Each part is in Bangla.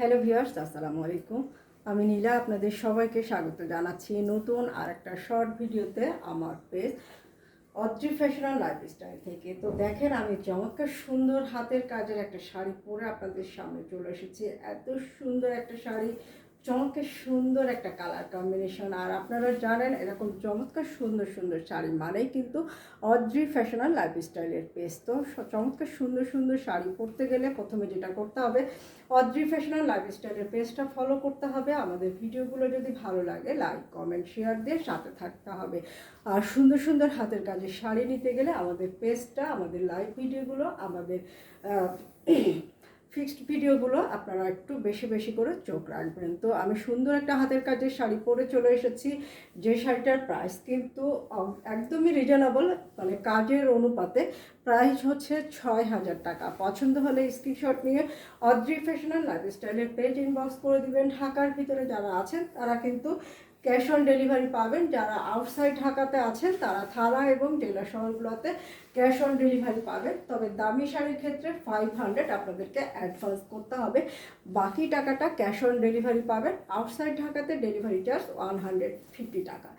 হ্যালো ভিওয়ার্স আসসালামু আলাইকুম। আমি নীলা, আপনাদের সবাইকে স্বাগত জানাচ্ছি নতুন আর একটা শর্ট ভিডিওতে আমার পেজ অদ্রি ফ্যাশনাল লাইফস্টাইল থেকে। তো দেখেন, আমি চমৎকার সুন্দর হাতের কাজের একটা শাড়ি পরে আপনাদের সামনে চলে এসেছি। এত সুন্দর একটা শাড়ি চমৎকার সুন্দর একটা কালার কম্বিনেশন আর আপনারা জানেন, এরকম চমৎকার সুন্দর সুন্দর শাড়ি মানেই কিন্তু অদ্রি ফ্যাশন ফ্যাশনাল লাইফস্টাইলের পেজ তো চমৎকার সুন্দর সুন্দর শাড়ি পরতে গেলে প্রথমে যেটা করতে হবে, অদ্রি ফ্যাশন ফ্যাশনাল লাইফস্টাইলের পেজটা ফলো করতে হবে। আমাদের ভিডিওগুলো যদি ভালো লাগে লাইক কমেন্ট শেয়ার দিয়ে সাথে থাকতে হবে। আর সুন্দর সুন্দর হাতের কাজে শাড়ি নিতে গেলে আমাদের পেজটা আমাদের লাইভ ভিডিওগুলো আমাদের ফিক্সড ভিডিওগুলো আপনারা একটু বেশি বেশি করে চোখ রাখবেন। তো আমি সুন্দর একটা হাতের কাজের শাড়ি পরে চলে এসেছি, যে শাড়িটার প্রাইস কিন্তু একদমই রিজনেবল মানে কাজের অনুপাতে প্রাইস হচ্ছে ছয় হাজার টাকা। পছন্দ হলে স্ক্রিনশট নিয়ে অদ্রি ফ্যাশনাল লাইফস্টাইলের পেজ ইনবক্স করে দিবেন। ঢাকার ভিতরে যারা আছেন, তারা কিন্তু ক্যাশ অন ডেলিভারি পাবেন। যারা আউটসাইড ঢাকাতে আছেন, তারা থানা এবং জেলা শহরগুলোতে ক্যাশ অন ডেলিভারি পাবেন। তবে দামি শাড়ির ক্ষেত্রে ফাইভ হান্ড্রেড আপনাদেরকে অ্যাডভান্স করতে হবে। বাকি টাকাটা ক্যাশ অন ডেলিভারি পাবেন। আউটসাইড ঢাকাতে delivery charge one hundred fifty টাকা।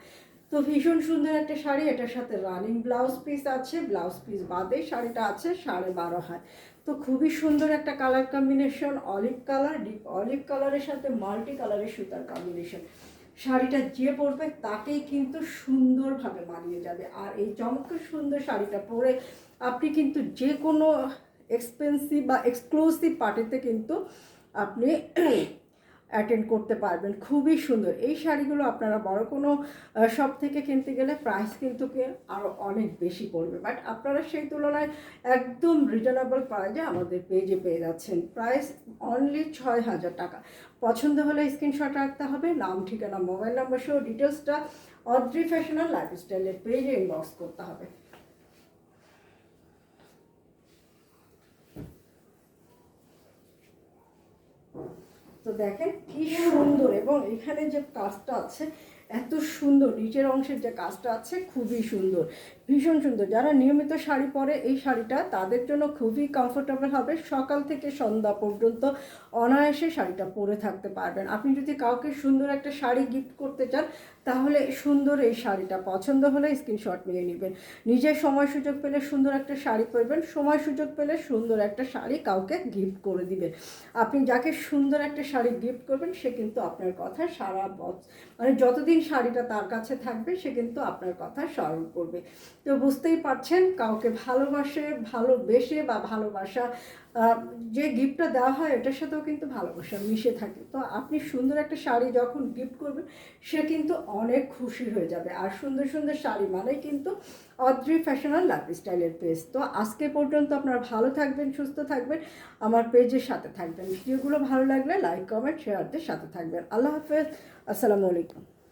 তো ভীষণ সুন্দর একটা শাড়ি। এটার সাথে রানিং ব্লাউজ পিস আছে। ব্লাউজ পিস বাদে শাড়িটা আছে সাড়ে বারো হাত। তো খুবই সুন্দর একটা colour combination olive colour deep olive কালারের সাথে মাল্টি কালারের সুতার কম্বিনেশন শাড়িটা যে পরবে তাকেই কিন্তু সুন্দরভাবে মানিয়ে যাবে। আর এই চমৎকার সুন্দর শাড়িটা পরে আপনি কিন্তু যে কোনো এক্সপেন্সিভ বা এক্সক্লুসিভ পার্টিতে কিন্তু আপনি অ্যাটেন্ড করতে পারবেন। খুবই সুন্দর। এই শাড়িগুলো আপনারা বড় কোনো শপ থেকে কিনতে গেলে প্রাইস কিন্তু আরও অনেক বেশি পড়বে। বাট আপনারা সেই তুলনায় একদম রিজনেবল প্রাইজে আমাদের পেজে পেয়ে যাচ্ছেন। প্রাইস অনলি ছয় হাজার টাকা। পছন্দ হলে স্ক্রিনশট রাখতে হবে। নাম, ঠিকানা মোবাইল নাম্বার সহ ডিটেলসটা অদ্রি ফ্যাশনাল লাইফস্টাইলের পেজে ইনবক্স করতে হবে। তো দেখেন কি সুন্দর, এবং এখানে যে কাজটা আছে, এত সুন্দর, নিচের অংশের যে কাজটা আছে খুবই সুন্দর, ভীষণ সুন্দর। যারা নিয়মিত শাড়ি পরে এই শাড়িটা, তাদের জন্য খুবই কমফোর্টেবল হবে। সকাল থেকে সন্ধ্যা পর্যন্ত অনায়াসে শাড়িটা পরে থাকতে পারবেন। আপনি যদি কাউকে সুন্দর একটা শাড়ি গিফট করতে চান তাহলে সুন্দর এই শাড়িটা। পছন্দ হলে স্ক্রিনশট নিয়ে নেবেন। নিজের সময় সুযোগ পেলে সুন্দর একটা শাড়ি পরবেন সময় সুযোগ পেলে সুন্দর একটা শাড়ি কাউকে গিফট করে দিবেন। আপনি যাকে সুন্দর একটা শাড়ি গিফট করবেন, সে কিন্তু আপনার কথা সারা বছর মানে যতদিন শাড়িটা তার কাছে থাকবে, সে কিন্তু আপনার কথা স্মরণ করবে। তো বুঝতেই পারছেন, কাউকে ভালোবাসে, ভালোবেসে বা ভালোবাসা যে গিফটটা দেওয়া হয়, এটার সাথেও কিন্তু ভালোবাসা মিশে থাকে। তো আপনি সুন্দর একটা শাড়ি যখন গিফট করবেন, সে কিন্তু অনেক খুশি হয়ে যাবে। আর সুন্দর সুন্দর শাড়ি মানেই কিন্তু অদ্রি ফ্যাশন আর ফ্যাশনাল লাইফস্টাইলের পেজ তো আজকে পর্যন্ত আপনারা ভালো থাকবেন, সুস্থ থাকবেন, আমার পেজের সাথে থাকবেন। ভিডিওগুলো ভালো লাগলে লাইক কমেন্ট শেয়ারদের সাথে থাকবেন। আল্লাহ হাফেজ। আসসালামু আলাইকুম।